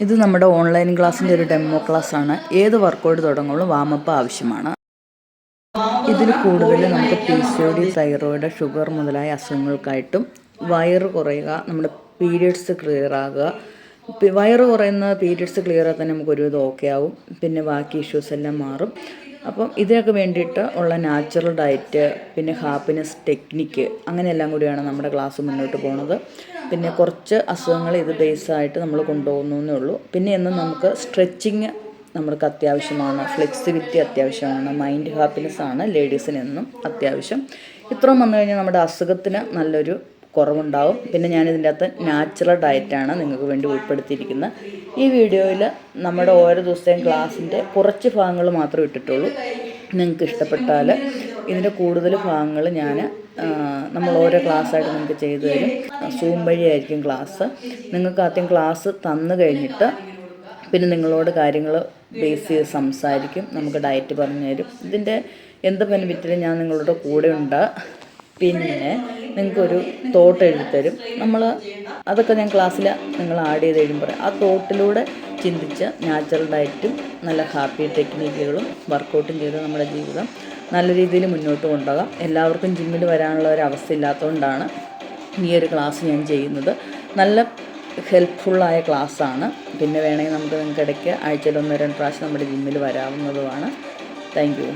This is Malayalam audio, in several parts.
ഇത് നമ്മുടെ ഓൺലൈൻ ക്ലാസ്സിന്റെ ഒരു ഡെമോ ക്ലാസ് ആണ് ഏത് വർക്കൗട്ട് തുടങ്ങുമ്പോഴും വാമപ്പ് ആവശ്യമാണ്. ഇതിൽ കൂടുതൽ നമുക്ക് P C O D thyroid sugar മുതലായ അസുഖങ്ങൾക്കായിട്ടും വയറ് കുറയുക നമ്മുടെ പീരിയഡ്സ് ക്ലിയർ ആകുക വയറ് കുറയുന്ന പീരിയഡ്സ് ക്ലിയർ തന്നെ നമുക്ക് ഒരു ഇത് ഓക്കെ ആവും. പിന്നെ ബാക്കി ഇഷ്യൂസ് എല്ലാം മാറും. അപ്പം ഇതിനൊക്കെ വേണ്ടിയിട്ട് ഉള്ള നാച്ചുറൽ ഡയറ്റ് പിന്നെ ഹാപ്പിനെസ് ടെക്നിക്ക് അങ്ങനെയെല്ലാം കൂടിയാണ് നമ്മുടെ ക്ലാസ് മുന്നോട്ട് പോകുന്നത് പിന്നെ കുറച്ച് അസുഖങ്ങൾ ഇത് ബേസായിട്ട് നമ്മൾ കൊണ്ടുപോകുന്നു എന്നേ ഉള്ളൂ. പിന്നെ എന്നും നമുക്ക് സ്ട്രെച്ചിങ് നമ്മൾക്ക് അത്യാവശ്യമാണ്. ഫ്ലെക്സിബിലിറ്റി അത്യാവശ്യമാണ്. മൈൻഡ് ഹാപ്പിനെസ് ആണ് ലേഡീസിനെന്നും അത്യാവശ്യം. ഇത്രയും വന്നു കഴിഞ്ഞാൽ നമ്മുടെ അസുഖത്തിന് നല്ലൊരു കുറവുണ്ടാവും. പിന്നെ ഞാനിതിന്റെ അകത്ത് നാച്ചുറൽ ഡയറ്റാണ് നിങ്ങൾക്ക് വേണ്ടി ഉൾപ്പെടുത്തിയിരിക്കുന്നത്. ഈ വീഡിയോയിൽ നമ്മുടെ ഓരോ ദിവസത്തെയും ക്ലാസ്സിന്റെ കുറച്ച് ഭാഗങ്ങൾ മാത്രമേ ഇട്ടിട്ടുള്ളൂ. നിങ്ങൾക്ക് ഇഷ്ടപ്പെട്ടാൽ ഇതിന്റെ കൂടുതൽ ഭാഗങ്ങൾ ഞാൻ നമ്മൾ ഓരോ ക്ലാസ്സായിട്ട് നിങ്ങൾക്ക് ചെയ്തു തരും. സൂം വഴിയായിരിക്കും ക്ലാസ് നിങ്ങൾക്ക് ആദ്യം ക്ലാസ് തന്നു കഴിഞ്ഞിട്ട് പിന്നെ നിങ്ങളോട് കാര്യങ്ങൾ ബേസ് ചെയ്ത് സംസാരിക്കും. നമുക്ക് ഡയറ്റ് പറഞ്ഞു തരും. ഇതിന്റെ എന്ത് ബെനിഫിറ്റിലും ഞാൻ നിങ്ങളുടെ കൂടെ ഉണ്ട്. പിന്നെ നിങ്ങൾക്കൊരു തോട്ട് എഴുതിത്തരും. തരും നമ്മൾ അതൊക്കെ ഞാൻ ക്ലാസ്സിൽ നിങ്ങൾ ആഡ് ചെയ്ത് കഴിയുമ്പോൾ ആ തോട്ടിലൂടെ ചിന്തിച്ച നാച്ചുറൽ ഡയറ്റും നല്ല ഹാപ്പി ടെക്നിക്കുകളും വർക്കൗട്ടും ചെയ്ത് നമ്മുടെ ജീവിതം നല്ല രീതിയിൽ മുന്നോട്ട് കൊണ്ടുപോകാം. എല്ലാവർക്കും ജിമ്മിൽ വരാനുള്ള ഒരു അവസ്ഥ ഇല്ലാത്തതുകൊണ്ടാണ് ഈ ഒരു ക്ലാസ് ഞാൻ ചെയ്യുന്നത്. നല്ല ഹെൽപ്ഫുള്ളായ ക്ലാസ്സാണ് പിന്നെ വേണമെങ്കിൽ നമുക്ക് നിങ്ങൾക്ക് ഇടയ്ക്ക് ആഴ്ചയിൽ ഒന്ന് രണ്ട് പ്രാവശ്യം നമ്മുടെ ജിമ്മിൽ വരാവുന്നതുമാണ്. താങ്ക് യു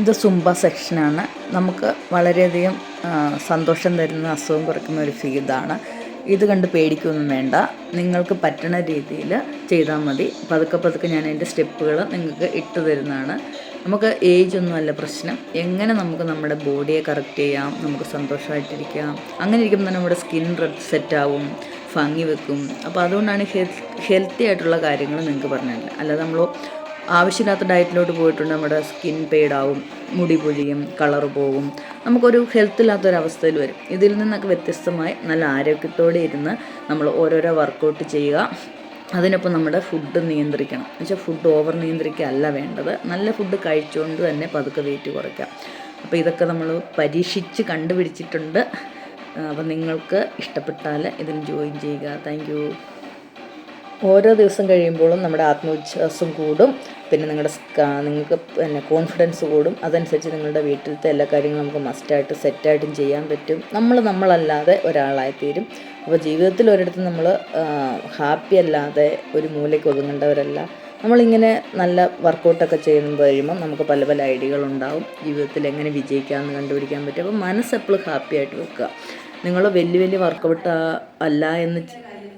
ഇത് സുംബ സെക്ഷനാണ് നമുക്ക് വളരെയധികം സന്തോഷം തരുന്ന അസുഖം കുറയ്ക്കുന്ന ഒരു ഫീതാണ് ഇത് കണ്ട് പേടിക്കൊന്നും വേണ്ട. നിങ്ങൾക്ക് പറ്റണ രീതിയിൽ ചെയ്താൽ മതി. പതുക്കെ പതുക്കെ ഞാൻ അതിന്റെ സ്റ്റെപ്പുകൾ നിങ്ങൾക്ക് ഇട്ട് തരുന്നതാണ്. നമുക്ക് ഏജ് ഒന്നുമല്ല പ്രശ്നം. എങ്ങനെ നമുക്ക് നമ്മുടെ ബോഡിയെ കറക്റ്റ് ചെയ്യാം നമുക്ക് സന്തോഷമായിട്ടിരിക്കാം. അങ്ങനെ ഇരിക്കുമ്പോൾ തന്നെ നമ്മുടെ സ്കിൻ റെഡ് സെറ്റ് ആവും ഭംഗി വെക്കും. അപ്പോൾ അതുകൊണ്ടാണ് ഹെൽത്തി ആയിട്ടുള്ള കാര്യങ്ങൾ നിങ്ങൾക്ക് പറഞ്ഞത് അല്ലാതെ നമ്മൾ ആവശ്യമില്ലാത്ത ഡയറ്റിലോട്ട് പോയിട്ടുണ്ട്. നമ്മുടെ സ്കിൻ പെയ്ഡാവും മുടി പൊഴിയും കളർ പോകും. നമുക്കൊരു ഹെൽത്ത് ഇല്ലാത്തൊരവസ്ഥയിൽ വരും. ഇതിൽ നിന്നൊക്കെ വ്യത്യസ്തമായി നല്ല ആരോഗ്യത്തോടെ ഇരുന്ന് നമ്മൾ ഓരോരോ വർക്കൗട്ട് ചെയ്യുക. അതിനൊപ്പം നമ്മുടെ ഫുഡ് നിയന്ത്രിക്കണം. എന്ന് വെച്ചാൽ ഫുഡ് ഓവർ നിയന്ത്രിക്കുകയല്ല വേണ്ടത്. നല്ല ഫുഡ് കഴിച്ചുകൊണ്ട് തന്നെ പതുക്കെ വെയിറ്റ് കുറയ്ക്കാം. അപ്പോൾ ഇതൊക്കെ നമ്മൾ പരീക്ഷിച്ച് കണ്ടുപിടിച്ചിട്ടുണ്ട്. അപ്പം നിങ്ങൾക്ക് ഇഷ്ടപ്പെട്ടാൽ ഇതിൽ ജോയിൻ ചെയ്യുക. താങ്ക് ഓരോ ദിവസം കഴിയുമ്പോഴും നമ്മുടെ ആത്മവിശ്വാസം കൂടും. പിന്നെ നിങ്ങളുടെ നിങ്ങൾക്ക് പിന്നെ കോൺഫിഡൻസ് കൂടും. അതനുസരിച്ച് നിങ്ങളുടെ വീട്ടിലത്തെ എല്ലാ കാര്യങ്ങളും നമുക്ക് മസ്റ്റായിട്ട് സെറ്റായിട്ടും ചെയ്യാൻ പറ്റും. നമ്മൾ നമ്മളല്ലാതെ ഒരാളായി തീരും അപ്പോൾ ജീവിതത്തിൽ ഒരിടത്ത് നമ്മൾ ഹാപ്പി അല്ലാതെ ഒരു മൂലയ്ക്ക് ഒതുങ്ങേണ്ടവരല്ല. നമ്മളിങ്ങനെ നല്ല വർക്കൗട്ടൊക്കെ ചെയ്യുമ്പോൾ കഴിയുമ്പോൾ നമുക്ക് പല പല ഐഡിയകളുണ്ടാവും ജീവിതത്തിൽ എങ്ങനെ വിജയിക്കാമെന്ന് കണ്ടുപിടിക്കാൻ പറ്റും. അപ്പോൾ മനസ്സെപ്പോഴും ഹാപ്പി ആയിട്ട് വെക്കുക. നിങ്ങൾ വലിയ വലിയ വർക്കൗട്ട് അല്ല എന്ന്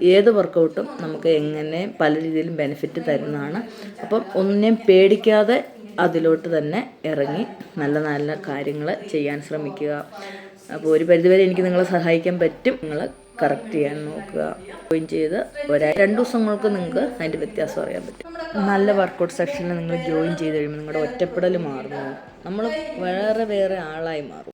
ഏത് വർക്കൗട്ടും നമുക്ക് എങ്ങനെ പല രീതിയിലും ബെനിഫിറ്റ് തരുന്നതാണ്. അപ്പം ഒന്നിനെയും പേടിക്കാതെ അതിലോട്ട് തന്നെ ഇറങ്ങി നല്ല നല്ല കാര്യങ്ങൾ ചെയ്യാൻ ശ്രമിക്കുക. അപ്പോൾ ഒരു പരിധിവരെ എനിക്ക് നിങ്ങളെ സഹായിക്കാൻ പറ്റും. നിങ്ങൾ കറക്റ്റ് ചെയ്യാൻ നോക്കുക. ജോയിൻ ചെയ്ത് ഒരാ രണ്ട് ദിവസങ്ങൾക്ക് നിങ്ങൾക്ക് അതിന്റെ വ്യത്യാസം അറിയാൻ പറ്റും. നല്ല വർക്കൗട്ട് സെക്ഷനിൽ നിങ്ങൾ ജോയിൻ ചെയ്ത് കഴിയുമ്പോൾ നിങ്ങളുടെ ഒറ്റപ്പെടൽ മാറുന്നു. നമ്മൾ വേറെ വേറെ ആളായി മാറും.